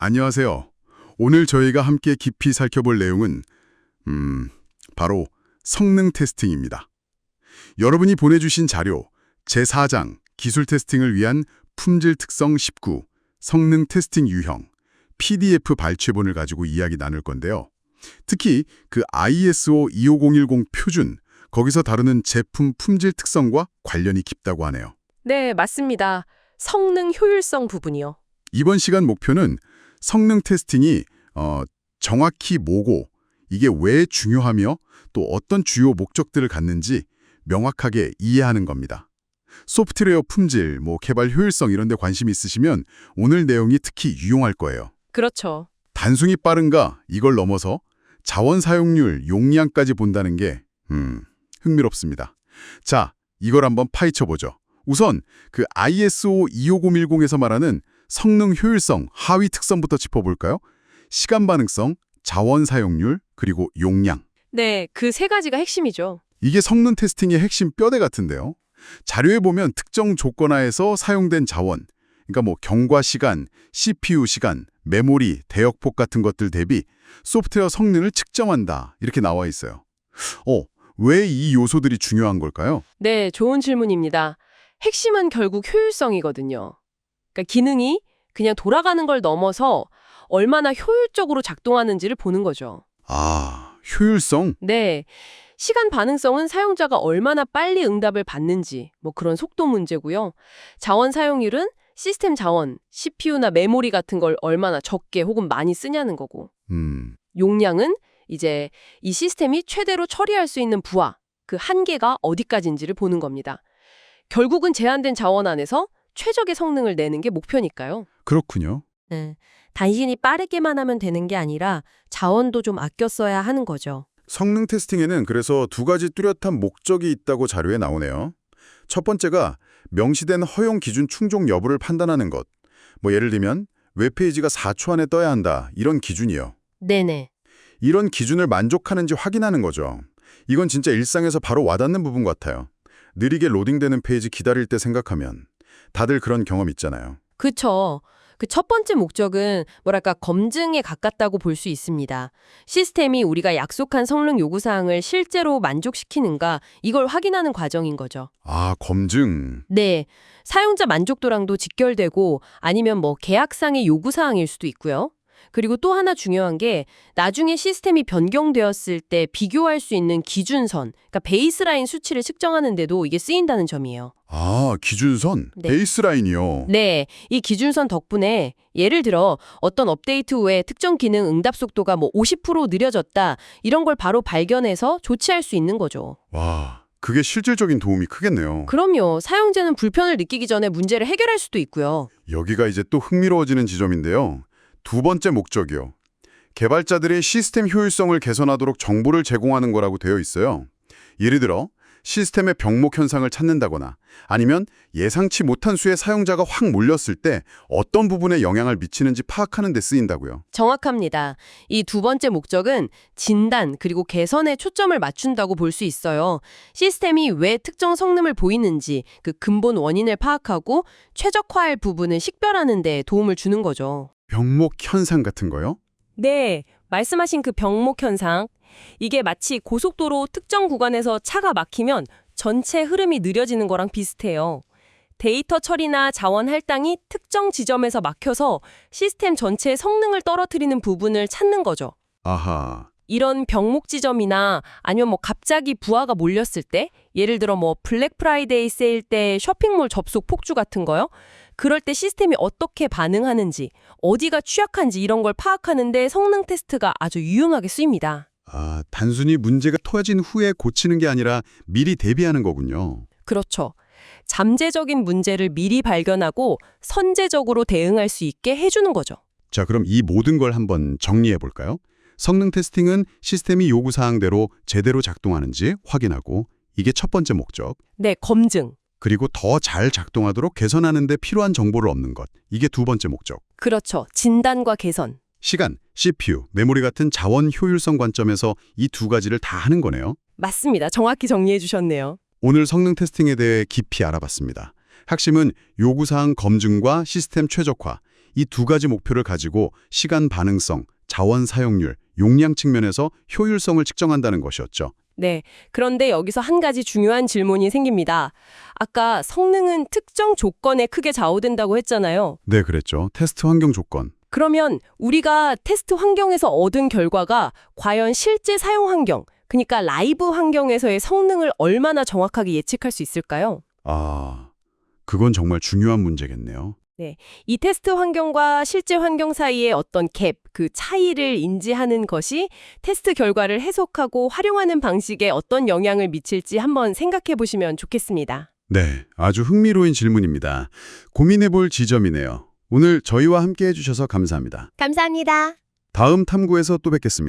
안녕하세요. 오늘 저희가 함께 깊이 살펴볼 내용은 음, 바로 성능 테스팅입니다. 여러분이 보내주신 자료 제4장 기술 테스팅을 위한 품질 특성 19 성능 테스팅 유형 PDF 발췌본을 가지고 이야기 나눌 건데요. 특히 그 ISO 25010 표준 거기서 다루는 제품 품질 특성과 관련이 깊다고 하네요. 네, 맞습니다. 성능 효율성 부분이요. 이번 시간 목표는 성능 테스팅이 어, 정확히 뭐고 이게 왜 중요하며 또 어떤 주요 목적들을 갖는지 명확하게 이해하는 겁니다. 소프트웨어 품질, 뭐 개발 효율성 이런 데 관심 있으시면 오늘 내용이 특히 유용할 거예요. 그렇죠. 단순히 빠른가 이걸 넘어서 자원 사용률, 용량까지 본다는 게 음, 흥미롭습니다. 자, 이걸 한번 파헤쳐 보죠. 우선 그 ISO 25010에서 말하는 성능 효율성 하위 특성부터 짚어볼까요? 시간 반응성, 자원 사용률, 그리고 용량. 네, 그 세 가지가 핵심이죠. 이게 성능 테스팅의 핵심 뼈대 같은데요. 자료에 보면 특정 조건하에서 사용된 자원, 그러니까 뭐 경과 시간, CPU 시간, 메모리, 대역폭 같은 것들 대비 소프트웨어 성능을 측정한다 이렇게 나와 있어요. 어, 왜 이 요소들이 중요한 걸까요? 네, 좋은 질문입니다. 핵심은 결국 효율성이거든요. 그러니까 기능이 그냥 돌아가는 걸 넘어서 얼마나 효율적으로 작동하는지를 보는 거죠. 아, 효율성? 네. 시간 반응성은 사용자가 얼마나 빨리 응답을 받는지, 뭐 그런 속도 문제고요. 자원 사용률은 시스템 자원, CPU나 메모리 같은 걸 얼마나 적게 혹은 많이 쓰냐는 거고. 음, 용량은 이제 이 시스템이 최대로 처리할 수 있는 부하, 그 한계가 어디까지인지를 보는 겁니다. 결국은 제한된 자원 안에서 최적의 성능을 내는 게 목표니까요. 그렇군요. 네. 단순히 빠르게만 하면 되는 게 아니라 자원도 좀 아껴 써야 하는 거죠. 성능 테스팅에는 그래서 두 가지 뚜렷한 목적이 있다고 자료에 나오네요. 첫 번째가 명시된 허용 기준 충족 여부를 판단하는 것. 뭐 예를 들면 웹페이지가 4초 안에 떠야 한다 이런 기준이요. 네네. 이런 기준을 만족하는지 확인하는 거죠. 이건 진짜 일상에서 바로 와닿는 부분 같아요. 느리게 로딩되는 페이지 기다릴 때 생각하면 다들 그런 경험 있잖아요. 그쵸. 그 첫 번째 목적은 뭐랄까 검증에 가깝다고 볼 수 있습니다. 시스템이 우리가 약속한 성능 요구 사항을 실제로 만족시키는가 이걸 확인하는 과정인 거죠. 아, 검증. 네. 사용자 만족도랑도 직결되고 아니면 뭐 계약상의 요구 사항일 수도 있고요. 그리고 또 하나 중요한 게 나중에 시스템이 변경되었을 때 비교할 수 있는 기준선, 그러니까 베이스라인 수치를 측정하는데도 이게 쓰인다는 점이에요. 아, 기준선, 네. 베이스라인이요. 네, 이 기준선 덕분에 예를 들어 어떤 업데이트 후에 특정 기능 응답 속도가 뭐 50% 느려졌다 이런 걸 바로 발견해서 조치할 수 있는 거죠. 와, 그게 실질적인 도움이 크겠네요. 그럼요, 사용자는 불편을 느끼기 전에 문제를 해결할 수도 있고요. 여기가 이제 또 흥미로워지는 지점인데요. 두 번째 목적이요. 개발자들의 시스템 효율성을 개선하도록 정보를 제공하는 거라고 되어 있어요. 예를 들어 시스템의 병목 현상을 찾는다거나 아니면 예상치 못한 수의 사용자가 확 몰렸을 때 어떤 부분에 영향을 미치는지 파악하는 데 쓰인다고요. 정확합니다. 이 두 번째 목적은 진단 그리고 개선에 초점을 맞춘다고 볼 수 있어요. 시스템이 왜 특정 성능을 보이는지 그 근본 원인을 파악하고 최적화할 부분을 식별하는 데 도움을 주는 거죠. 병목 현상 같은 거요? 네, 말씀하신 그 병목 현상. 이게 마치 고속도로 특정 구간에서 차가 막히면 전체 흐름이 느려지는 거랑 비슷해요. 데이터 처리나 자원 할당이 특정 지점에서 막혀서 시스템 전체의 성능을 떨어뜨리는 부분을 찾는 거죠. 아하. 이런 병목 지점이나 아니면 뭐 갑자기 부하가 몰렸을 때, 예를 들어 뭐 블랙 프라이데이 세일 때 쇼핑몰 접속 폭주 같은 거요. 그럴 때 시스템이 어떻게 반응하는지, 어디가 취약한지 이런 걸 파악하는데 성능 테스트가 아주 유용하게 쓰입니다. 아, 단순히 문제가 터진 후에 고치는 게 아니라 미리 대비하는 거군요. 그렇죠. 잠재적인 문제를 미리 발견하고 선제적으로 대응할 수 있게 해주는 거죠. 자, 그럼 이 모든 걸 한번 정리해 볼까요? 성능 테스팅은 시스템이 요구 사항대로 제대로 작동하는지 확인하고 이게 첫 번째 목적. 네, 검증. 그리고 더 잘 작동하도록 개선하는 데 필요한 정보를 얻는 것. 이게 두 번째 목적. 그렇죠. 진단과 개선. 시간, CPU, 메모리 같은 자원 효율성 관점에서 이 두 가지를 다 하는 거네요. 맞습니다. 정확히 정리해 주셨네요. 오늘 성능 테스팅에 대해 깊이 알아봤습니다. 핵심은 요구사항 검증과 시스템 최적화, 이 두 가지 목표를 가지고 시간 반응성, 자원 사용률, 용량 측면에서 효율성을 측정한다는 것이었죠. 네. 그런데 여기서 한 가지 중요한 질문이 생깁니다. 아까 성능은 특정 조건에 크게 좌우된다고 했잖아요. 네, 그랬죠. 테스트 환경 조건. 그러면 우리가 테스트 환경에서 얻은 결과가 과연 실제 사용 환경, 그러니까 라이브 환경에서의 성능을 얼마나 정확하게 예측할 수 있을까요? 아, 그건 정말 중요한 문제겠네요. 이 테스트 환경과 실제 환경 사이의 어떤 갭, 그 차이를 인지하는 것이 테스트 결과를 해석하고 활용하는 방식에 어떤 영향을 미칠지 한번 생각해 보시면 좋겠습니다. 네, 아주 흥미로운 질문입니다. 고민해 볼 지점이네요. 오늘 저희와 함께 해주셔서 감사합니다. 감사합니다. 다음 탐구에서 또 뵙겠습니다.